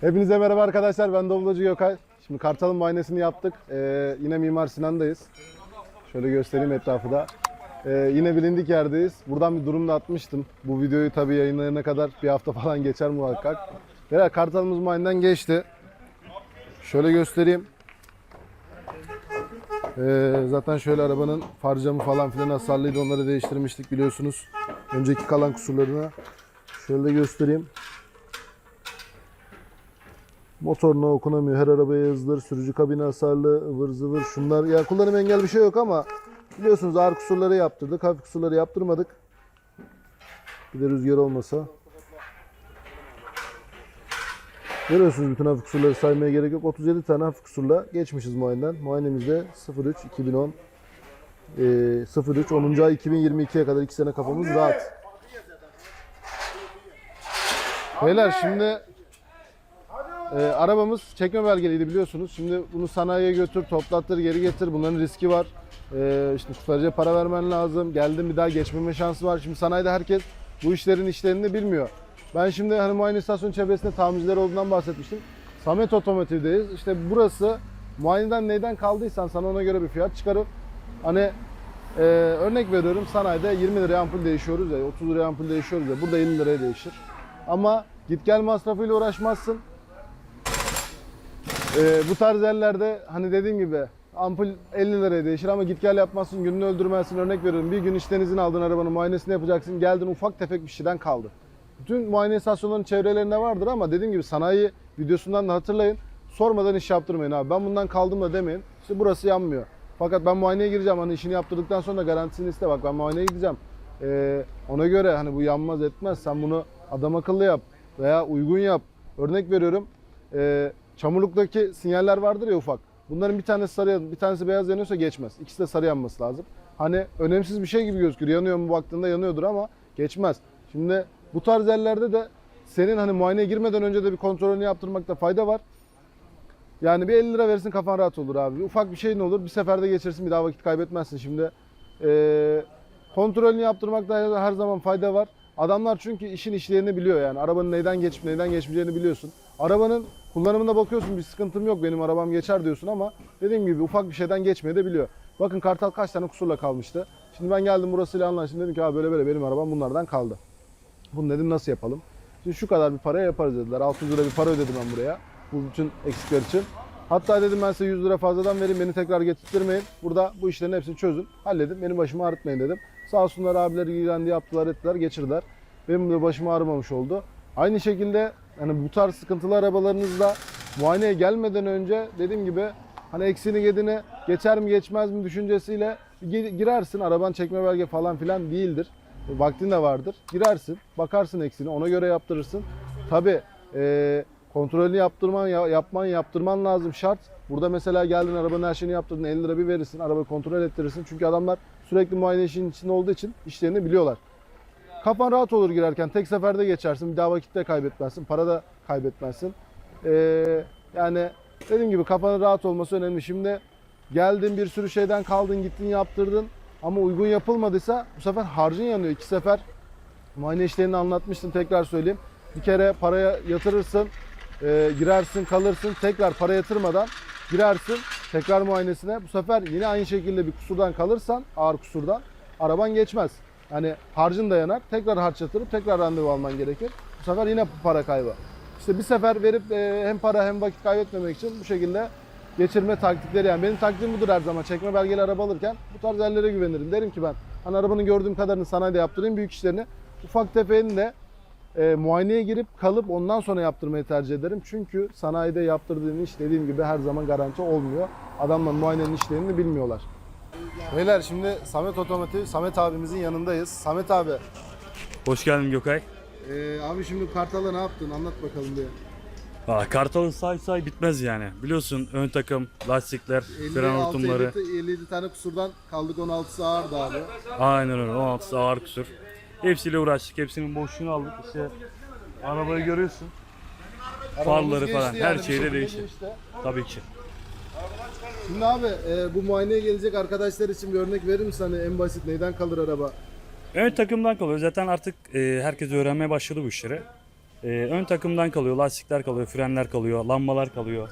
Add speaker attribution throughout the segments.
Speaker 1: Hepinize merhaba arkadaşlar. Ben Doblocu Gökay. Şimdi Kartal'ın muayenesini yaptık. Ee, yine Mimar Sinan'dayız. Şöyle göstereyim etrafı da. Ee, yine bilindik yerdeyiz. Buradan bir durum da atmıştım. Bu videoyu tabii yayınlayana kadar bir hafta falan geçer muhakkak. Beyler Kartal'ımız muayeneden geçti. Şöyle göstereyim. Ee, zaten şöyle arabanın far camı falan filan hasarlıydı. Onları değiştirmiştik biliyorsunuz. Önceki kalan kusurlarını. Şöyle göstereyim. Motoruna okunamıyor. Her arabaya yazılır. Sürücü kabini hasarlı, ıvır zıvır şunlar. Ya kullanım engel bir şey yok ama biliyorsunuz ağır kusurları yaptırdık. Hafif kusurları yaptırmadık. Bir de rüzgar olmasa. Görüyorsunuz bütün hafif kusurları saymaya gerek yok. 37 tane hafif kusurla geçmişiz muayeneden. Muayenemizde 03 2010 e, 03 10. ay 2022'ye kadar 2 sene kafamız rahat. Beyler şimdi ee, arabamız çekme belgeliydi biliyorsunuz. Şimdi bunu sanayiye götür, toplattır, geri getir. Bunların riski var. Ee, işte kurtarıcıya para vermen lazım. Geldin bir daha geçmeme şansı var. Şimdi sanayide herkes bu işlerin işlerini bilmiyor. Ben şimdi hani muayene istasyonu çevresinde tamirciler olduğundan bahsetmiştim. Samet Otomotiv'deyiz. İşte burası muayeneden neyden kaldıysan sana ona göre bir fiyat çıkarıp hani e, örnek veriyorum sanayide 20 liraya ampul değişiyoruz ya 30 liraya ampul değişiyoruz ya burada 50 liraya değişir. Ama git gel masrafıyla uğraşmazsın. Ee, bu tarz yerlerde hani dediğim gibi ampul 50 liraya değişir ama git gel yapmazsın gününü öldürmezsin örnek veriyorum bir gün işten izin aldın arabanın muayenesini yapacaksın geldin ufak tefek bir şeyden kaldı. Bütün muayene istasyonlarının çevrelerinde vardır ama dediğim gibi sanayi videosundan da hatırlayın sormadan iş yaptırmayın abi ben bundan kaldım da demeyin işte burası yanmıyor. Fakat ben muayeneye gireceğim hani işini yaptırdıktan sonra garantisini iste bak ben muayeneye gideceğim. Ee, ona göre hani bu yanmaz etmez sen bunu adam akıllı yap veya uygun yap. Örnek veriyorum ee, çamurluktaki sinyaller vardır ya ufak. Bunların bir tanesi sarı bir tanesi beyaz yanıyorsa geçmez. İkisi de sarı yanması lazım. Hani önemsiz bir şey gibi gözükür. Yanıyor mu baktığında yanıyordur ama geçmez. Şimdi bu tarz yerlerde de senin hani muayeneye girmeden önce de bir kontrolünü yaptırmakta fayda var. Yani bir 50 lira verirsin kafan rahat olur abi. Ufak bir şey ne olur bir seferde geçirsin bir daha vakit kaybetmezsin. Şimdi ee, kontrolünü yaptırmakta her zaman fayda var. Adamlar çünkü işin işlerini biliyor yani. Arabanın neyden geçip neyden geçmeyeceğini biliyorsun. Arabanın kullanımına bakıyorsun bir sıkıntım yok benim arabam geçer diyorsun ama dediğim gibi ufak bir şeyden geçmeyi de biliyor. Bakın Kartal kaç tane kusurla kalmıştı. Şimdi ben geldim burasıyla anlaştım dedim ki abi böyle böyle benim arabam bunlardan kaldı. Bunu dedim nasıl yapalım? Şimdi şu kadar bir paraya yaparız dediler. 600 lira bir para ödedim ben buraya. Bu bütün eksikler için. Hatta dedim ben size 100 lira fazladan vereyim beni tekrar getirtmeyin. Burada bu işlerin hepsini çözün. Halledin. Benim başımı ağrıtmayın dedim. Sağ olsunlar abiler ilgilendi yaptılar ettiler geçirdiler. Benim de başım ağrımamış oldu. Aynı şekilde hani bu tarz sıkıntılı arabalarınızda muayeneye gelmeden önce dediğim gibi hani eksiğini gedini geçer mi geçmez mi düşüncesiyle gi- girersin. Araban çekme belge falan filan değildir. E, Vaktin de vardır. Girersin, bakarsın eksiğini, ona göre yaptırırsın. Tabi kontrolünü yaptırman, ya- yapman, yaptırman lazım şart. Burada mesela geldin arabanın her şeyini yaptırdın, 50 lira bir verirsin, arabayı kontrol ettirirsin. Çünkü adamlar sürekli muayene işinin içinde olduğu için işlerini biliyorlar. Kafan rahat olur girerken. Tek seferde geçersin. Bir daha vakit de kaybetmezsin. Para da kaybetmezsin. Ee, yani dediğim gibi kafanın rahat olması önemli. Şimdi geldin bir sürü şeyden kaldın gittin yaptırdın. Ama uygun yapılmadıysa bu sefer harcın yanıyor. İki sefer muayene işlerini anlatmıştım. Tekrar söyleyeyim. Bir kere paraya yatırırsın. E, girersin kalırsın. Tekrar para yatırmadan girersin. Tekrar muayenesine. Bu sefer yine aynı şekilde bir kusurdan kalırsan ağır kusurdan araban geçmez. Hani harcın da yanar. Tekrar harç yatırıp tekrar randevu alman gerekir. Bu sefer yine para kaybı. İşte bir sefer verip e, hem para hem vakit kaybetmemek için bu şekilde geçirme taktikleri yani benim taktiğim budur her zaman. Çekme belgeli araba alırken bu tarz yerlere güvenirim. Derim ki ben hani arabanın gördüğüm kadarını sanayide yaptırayım büyük işlerini. Ufak tefeğini de e, muayeneye girip kalıp ondan sonra yaptırmayı tercih ederim. Çünkü sanayide yaptırdığın iş dediğim gibi her zaman garanti olmuyor. Adamlar muayenenin işlerini bilmiyorlar. Beyler şimdi Samet Otomotiv, Samet abimizin yanındayız. Samet abi,
Speaker 2: Hoş geldin Gökay.
Speaker 1: e, abi şimdi Kartal'a ne yaptın? Anlat bakalım bir.
Speaker 2: Aa, Kartal'ın say say bitmez yani. Biliyorsun ön takım, lastikler, fren hortumları.
Speaker 1: 57 tane kusurdan kaldık 16'sı ağırdı abi.
Speaker 2: Aynen öyle. 16'sı ağır kusur. Hepsiyle uğraştık. Hepsinin boşluğunu aldık. İşte arabayı görüyorsun. Farları falan, her şeyle
Speaker 1: geçti.
Speaker 2: Tabii ki.
Speaker 1: Şimdi abi e, bu muayeneye gelecek arkadaşlar için bir örnek verir misin? Hani en basit neyden kalır araba?
Speaker 2: Ön takımdan kalıyor. Zaten artık e, herkes öğrenmeye başladı bu işleri. Ee, ön takımdan kalıyor, lastikler kalıyor, frenler kalıyor, lambalar kalıyor,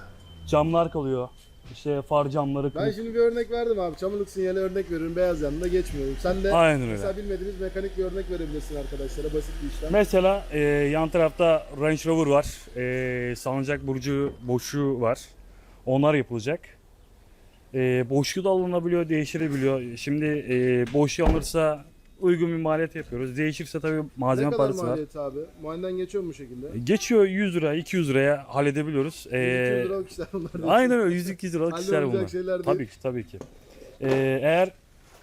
Speaker 2: camlar kalıyor. İşte far camları
Speaker 1: Ben
Speaker 2: kırık.
Speaker 1: şimdi bir örnek verdim abi. Çamurluk sinyali örnek veriyorum. Beyaz yanında geçmiyorum. Sen de
Speaker 2: Aynen öyle.
Speaker 1: mesela bilmediğiniz mekanik bir örnek verebilirsin arkadaşlara. Basit bir işlem.
Speaker 2: Mesela e, yan tarafta Range Rover var. E, salıncak burcu boşluğu var. Onlar yapılacak. E, boşluğu da alınabiliyor, değiştirebiliyor. Şimdi e, boşluğu alırsa uygun bir maliyet yapıyoruz. Değişirse tabii malzeme
Speaker 1: ne kadar
Speaker 2: parası var.
Speaker 1: maliyeti abi? Muayeneden geçiyor mu bu şekilde?
Speaker 2: Geçiyor 100 lira, 200 liraya halledebiliyoruz. E,
Speaker 1: 200 liralık işler bunlar.
Speaker 2: aynen öyle 100-200 liralık işler
Speaker 1: Hallolacak
Speaker 2: bunlar.
Speaker 1: şeyler değil.
Speaker 2: Tabii ki tabii ki. E, eğer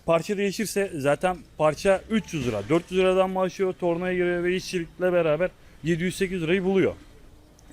Speaker 2: parça değişirse zaten parça 300 lira. 400 liradan başlıyor, tornaya giriyor ve işçilikle beraber 700-800 lirayı buluyor.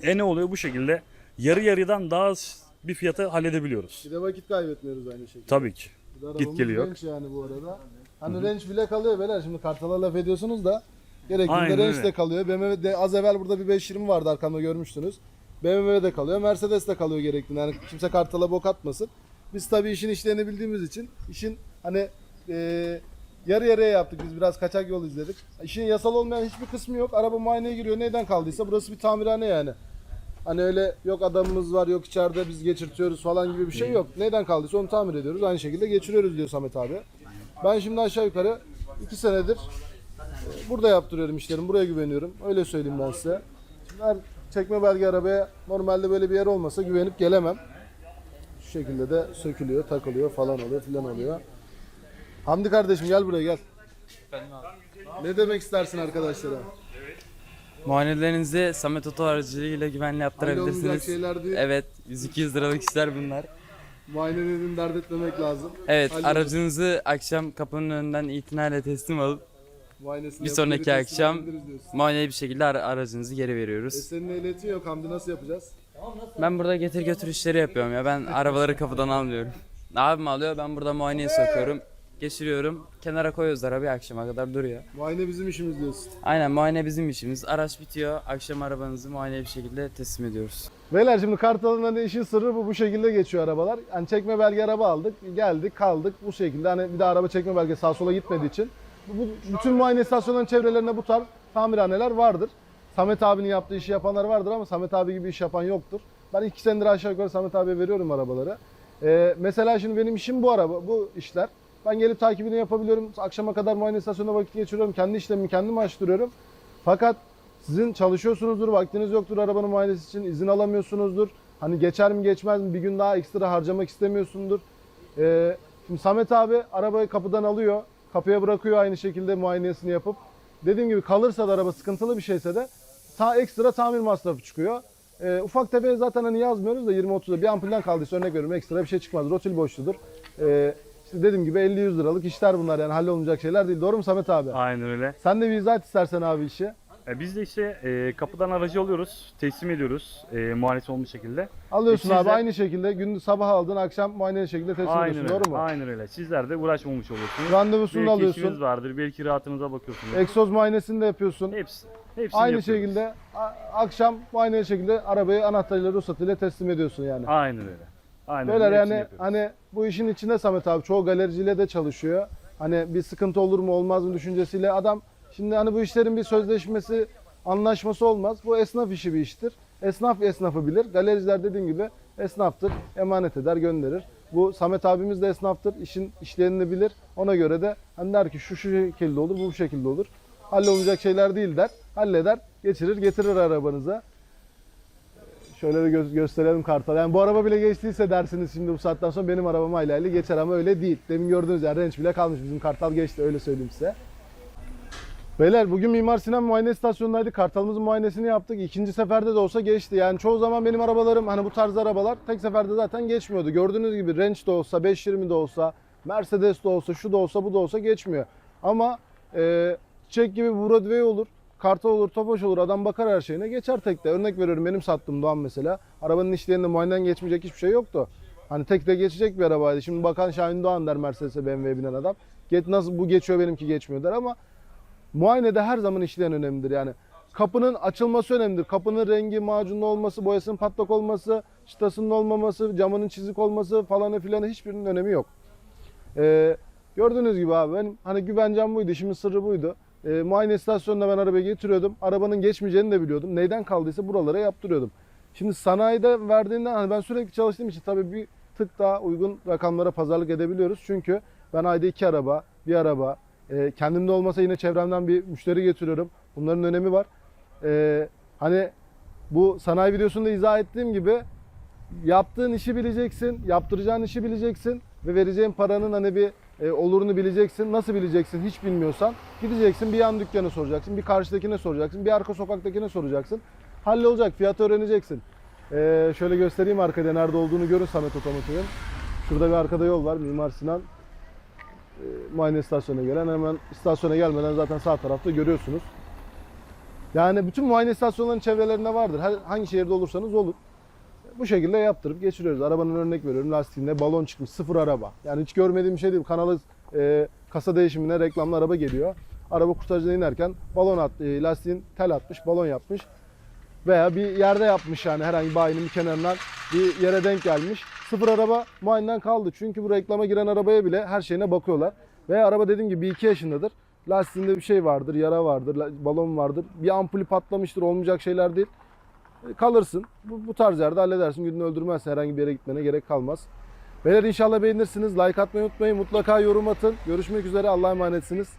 Speaker 2: E ne oluyor bu şekilde? Yarı yarıdan daha az bir fiyata halledebiliyoruz.
Speaker 1: Bir de vakit kaybetmiyoruz aynı şekilde.
Speaker 2: Tabii ki.
Speaker 1: Bir de arabamız
Speaker 2: Git geliyor.
Speaker 1: Yani bu arada. Hani range bile kalıyor beyler. Şimdi kartala laf ediyorsunuz da gerektiğinde range de kalıyor. BMW de az evvel burada bir 520 vardı arkamda görmüştünüz. BMW de kalıyor. Mercedes de kalıyor gerektiğinde. Yani kimse kartala bok atmasın. Biz tabii işin işlerini bildiğimiz için işin hani eee yarı yarıya yaptık biz biraz kaçak yol izledik. İşin yasal olmayan hiçbir kısmı yok. Araba muayeneye giriyor. Neyden kaldıysa burası bir tamirhane yani. Hani öyle yok adamımız var yok içeride biz geçirtiyoruz falan gibi bir şey yok. Neyden kaldıysa onu tamir ediyoruz. Aynı şekilde geçiriyoruz diyor Samet abi. Ben şimdi aşağı yukarı 2 senedir e, burada yaptırıyorum işlerimi. Buraya güveniyorum. Öyle söyleyeyim ben size. Şimdi her çekme belge arabaya normalde böyle bir yer olmasa güvenip gelemem. Şu şekilde de sökülüyor, takılıyor falan oluyor filan oluyor. Hamdi kardeşim gel buraya gel. Ne demek istersin arkadaşlara?
Speaker 3: Muayenelerinizi Samet Oto aracılığıyla güvenli
Speaker 1: Hallolmayacak
Speaker 3: yaptırabilirsiniz.
Speaker 1: şeyler değil.
Speaker 3: Evet, 100-200 liralık işler bunlar.
Speaker 1: Muayene dediğin dert etmemek lazım.
Speaker 3: Evet,
Speaker 1: Hallolur.
Speaker 3: aracınızı akşam kapının önünden itinayla teslim alıp
Speaker 1: Muayenesini
Speaker 3: bir sonraki
Speaker 1: teslim
Speaker 3: akşam
Speaker 1: edebiliriz diyorsun.
Speaker 3: muayeneli bir şekilde ara- aracınızı geri
Speaker 1: E
Speaker 3: veriyoruz.
Speaker 1: senin ehliyetin yok Hamdi nasıl yapacağız?
Speaker 3: Ben burada getir götür işleri yapıyorum ya. Ben arabaları kapıdan almıyorum. Abim alıyor, ben burada muayeneye sokuyorum. Geçiriyorum. Kenara koyuyoruz arabayı akşama kadar duruyor.
Speaker 1: Muayene bizim işimiz diyorsun.
Speaker 3: Aynen muayene bizim işimiz. Araç bitiyor. Akşam arabanızı muayeneli bir şekilde teslim ediyoruz.
Speaker 1: Beyler şimdi Kartal'ın hani işin sırrı bu bu şekilde geçiyor arabalar. Hani çekme belge araba aldık, geldik, kaldık bu şekilde. Hani bir de araba çekme belge sağa sola gitmediği için. Bu, bütün muayene istasyonlarının çevrelerinde bu tarz tamirhaneler vardır. Samet abinin yaptığı işi yapanlar vardır ama Samet abi gibi iş yapan yoktur. Ben iki senedir aşağı yukarı Samet abiye veriyorum arabaları. Ee, mesela şimdi benim işim bu araba, bu işler. Ben gelip takibini yapabiliyorum. Akşama kadar muayene istasyonunda vakit geçiriyorum. Kendi işlemimi kendim açtırıyorum. Fakat sizin çalışıyorsunuzdur, vaktiniz yoktur arabanın muayenesi için, izin alamıyorsunuzdur. Hani geçer mi geçmez mi bir gün daha ekstra harcamak istemiyorsundur. Ee, şimdi Samet abi arabayı kapıdan alıyor, kapıya bırakıyor aynı şekilde muayenesini yapıp. Dediğim gibi kalırsa da araba sıkıntılı bir şeyse de ta ekstra tamir masrafı çıkıyor. Ee, ufak tefeye zaten hani yazmıyoruz da 20-30'da bir ampulden kaldıysa örnek veriyorum ekstra bir şey çıkmaz. Rotil boşludur. Ee, işte dediğim gibi 50-100 liralık işler bunlar yani hallolmayacak şeyler değil. Doğru mu Samet abi?
Speaker 2: Aynen öyle.
Speaker 1: Sen de bir izah et istersen abi işi.
Speaker 2: E, biz de işte e, kapıdan aracı alıyoruz, teslim ediyoruz e, muayenesi olmuş şekilde.
Speaker 1: Alıyorsun
Speaker 2: E,
Speaker 1: abi
Speaker 2: de-
Speaker 1: aynı şekilde gündüz sabah aldın akşam muayene şekilde teslim ediyorsun
Speaker 2: öyle.
Speaker 1: doğru mu?
Speaker 2: Aynen öyle. Sizler de uğraşmamış oluyorsunuz.
Speaker 1: Randevusunu da
Speaker 2: Belki işiniz
Speaker 1: alıyorsun.
Speaker 2: vardır, belki rahatınıza bakıyorsunuz.
Speaker 1: Egzoz muayenesini de yapıyorsun.
Speaker 2: Hepsi. Hepsini
Speaker 1: Aynı
Speaker 2: yapıyoruz.
Speaker 1: şekilde a- akşam muayene şekilde arabayı anahtarıyla ruhsatıyla teslim ediyorsun yani.
Speaker 2: Aynen öyle. Aynen
Speaker 1: Böyle
Speaker 2: öyle. Hepsini
Speaker 1: yani
Speaker 2: yapıyoruz.
Speaker 1: hani bu işin içinde Samet abi çoğu galericiyle de çalışıyor. Hani bir sıkıntı olur mu olmaz mı düşüncesiyle adam şimdi hani bu işlerin bir sözleşmesi anlaşması olmaz. Bu esnaf işi bir iştir. Esnaf esnafı bilir. Galericiler dediğim gibi esnaftır. Emanet eder gönderir. Bu Samet abimiz de esnaftır. İşin işlerini bilir. Ona göre de hani der ki şu şu şekilde olur bu bu şekilde olur. Hallolacak şeyler değil der. Halleder getirir getirir arabanıza. Şöyle bir gö- gösterelim kartal. Yani bu araba bile geçtiyse dersiniz şimdi bu saatten sonra benim arabam hayli geçer ama öyle değil. Demin gördüğünüz yer range bile kalmış. Bizim kartal geçti öyle söyleyeyim size. Beyler bugün Mimar Sinan muayene istasyonundaydık. Kartalımızın muayenesini yaptık. İkinci seferde de olsa geçti. Yani çoğu zaman benim arabalarım hani bu tarz arabalar tek seferde zaten geçmiyordu. Gördüğünüz gibi Range de olsa, 520 de olsa, Mercedes de olsa, şu da olsa, bu da olsa geçmiyor. Ama e, çek gibi Broadway olur. Kartal olur, Tofaş olur. Adam bakar her şeyine geçer tekte. Örnek veriyorum benim sattığım Doğan mesela. Arabanın işlerinde muayeneden geçmeyecek hiçbir şey yoktu. Hani tek de geçecek bir arabaydı. Şimdi bakan Şahin Doğan der Mercedes'e BMW'ye binen adam. Get nasıl bu geçiyor benimki geçmiyor der ama muayenede her zaman işleyen önemlidir yani. Kapının açılması önemlidir. Kapının rengi, macunlu olması, boyasının patlak olması, çıtasının olmaması, camının çizik olması falanı filanı hiçbirinin önemi yok. Ee, gördüğünüz gibi abi benim hani güvencem buydu, işimin sırrı buydu. E, muayene istasyonuna ben arabayı getiriyordum. Arabanın geçmeyeceğini de biliyordum. Neyden kaldıysa buralara yaptırıyordum. Şimdi sanayide verdiğinden hani ben sürekli çalıştığım için tabii bir tık daha uygun rakamlara pazarlık edebiliyoruz. Çünkü ben ayda iki araba, bir araba, e, kendimde olmasa yine çevremden bir müşteri getiriyorum. Bunların önemi var. E, hani bu sanayi videosunda izah ettiğim gibi yaptığın işi bileceksin, yaptıracağın işi bileceksin ve vereceğin paranın hani bir e, olurunu bileceksin. Nasıl bileceksin hiç bilmiyorsan gideceksin bir yan dükkanı soracaksın, bir karşıdakine soracaksın, bir arka sokaktakine soracaksın. Hallolacak, fiyatı öğreneceksin. E, şöyle göstereyim arkada nerede olduğunu görün Samet Otomotiv'in. Şurada bir arkada yol var Mimar Sinan. E, muayene istasyonuna gelen hemen istasyona gelmeden zaten sağ tarafta görüyorsunuz. Yani bütün muayene istasyonlarının çevrelerinde vardır. Her, hangi şehirde olursanız olur. Bu şekilde yaptırıp geçiriyoruz. Arabanın örnek veriyorum lastiğinde balon çıkmış sıfır araba. Yani hiç görmediğim bir şey değil. Kanalı e, kasa değişimine reklamlı araba geliyor. Araba kurtarıcıdan inerken balon at, e, lastiğin tel atmış, balon yapmış. Veya bir yerde yapmış yani herhangi bayinin bir kenarından bir yere denk gelmiş. Sıfır araba muayeneden kaldı. Çünkü bu reklama giren arabaya bile her şeyine bakıyorlar. Veya araba dediğim gibi bir iki yaşındadır. Lastiğinde bir şey vardır, yara vardır, balon vardır. Bir ampulü patlamıştır, olmayacak şeyler değil. E, Kalırsın. Bu, bu tarz yerde halledersin. Gününü öldürmezsen herhangi bir yere gitmene gerek kalmaz. Beyler inşallah beğenirsiniz. Like atmayı unutmayın. Mutlaka yorum atın. Görüşmek üzere. Allah'a emanetsiniz.